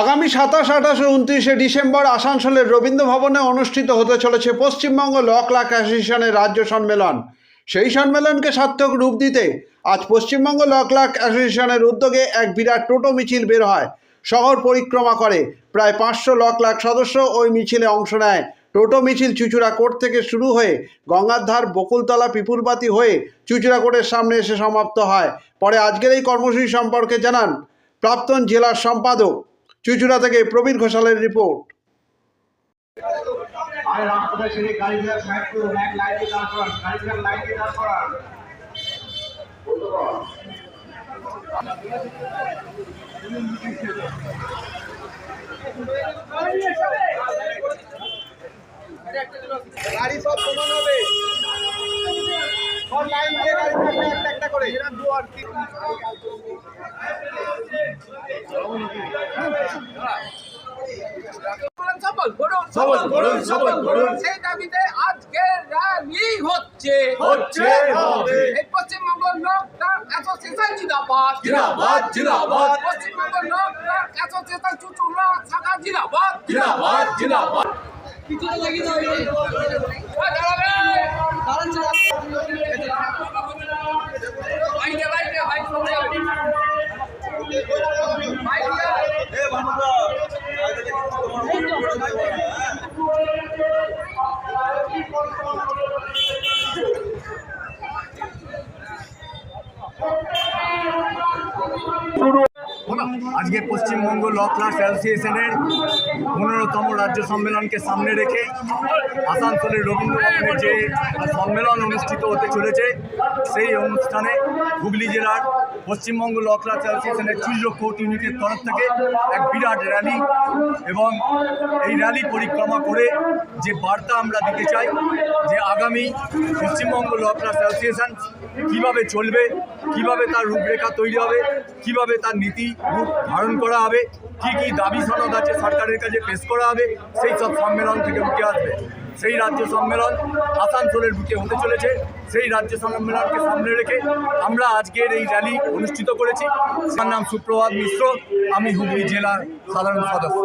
আগামী সাতাশ, আঠাশ উনত্রিশে ডিসেম্বর আসানসোলের রবীন্দ্র ভবনে অনুষ্ঠিত হতে চলেছে পশ্চিমবঙ্গ ল ক্লাক অ্যাসোসিয়েশনের রাজ্য সম্মেলন। সেই সম্মেলনকে সার্থক রূপ দিতে আজ পশ্চিমবঙ্গ ল ক্লাক অ্যাসোসিয়েশনের উদ্যোগে এক বিরাট টোটো মিছিল বের হয়। শহর পরিক্রমা করে। প্রায় পাঁচশো ল ক্লাক সদস্য ওই মিছিলে অংশ নেয়। টোটো মিছিল চুচুড়া কোর্ট থেকে শুরু হয়ে গঙ্গার ধার বকুলতলা, পিপুরবাতি হয়ে চুচুড়া কোর্টের সামনে এসে সমাপ্ত হয়। পরে আজকের এই কর্মসূচি সম্পর্কে জানান প্রাক্তন জেলার সম্পাদক চুচুড়া থেকে প্রবীর ঘোষালের রিপোর্ট। গাড়ি সব সমান হবে। একটা একটা করে। দু আর তিন সফল করুন সফল করুন। সেই দাবিতে আজকে র্যালি হচ্ছে হচ্ছে, হবে। এই পশ্চিমবঙ্গ লোকনাথ অ্যাসোসিয়েশন জিন্দাবাদ জিন্দাবাদ, জিন্দাবাদ। পশ্চিমবঙ্গ লোকনাথ অ্যাসোসিয়েশন চুচুড়া শাখা জিন্দাবাদ জিন্দাবাদ জিন্দাবাদ পিছনে লাগিয়ে দাও আজকে পশ্চিমবঙ্গ ল ক্লাস অ্যাসোসিয়েশনের পনেরোতম রাজ্য সম্মেলনকে সামনে রেখে আসানসোলের রবীন্দ্র ভবনে যে সম্মেলন অনুষ্ঠিত হতে চলেছে, সেই অনুষ্ঠানে হুগলি জেলার পশ্চিমবঙ্গ ল ক্লাস অ্যাসোসিয়েশনের চুল্লো কোর্ট ইউনিটের তরফ থেকে এক বিরাট র্যালি এবং এই র্যালি পরিক্রমা করে যে বার্তা আমরা দিতে চাই, যে আগামী পশ্চিমবঙ্গ ল ক্লাস অ্যাসোসিয়েশন কীভাবে চলবে, কীভাবে তার রূপরেখা তৈরি হবে, কীভাবে তার নীতি রূপ ধারণ করা হবে, কি কি দাবি সনদ আছে সরকারের কাছে পেশ করা হবে, সেই সব সম্মেলন থেকে উঠে আসবে। সেই রাজ্য সম্মেলন আসানসোলের বুকে হতে চলেছে সেই রাজ্য সম্মেলনকে সামনে রেখে আমরা আজকের এই র্যালি অনুষ্ঠিত করেছি আমার নাম সুপ্রভাত মিশ্র আমি হুগলি জেলার সাধারণ সদস্য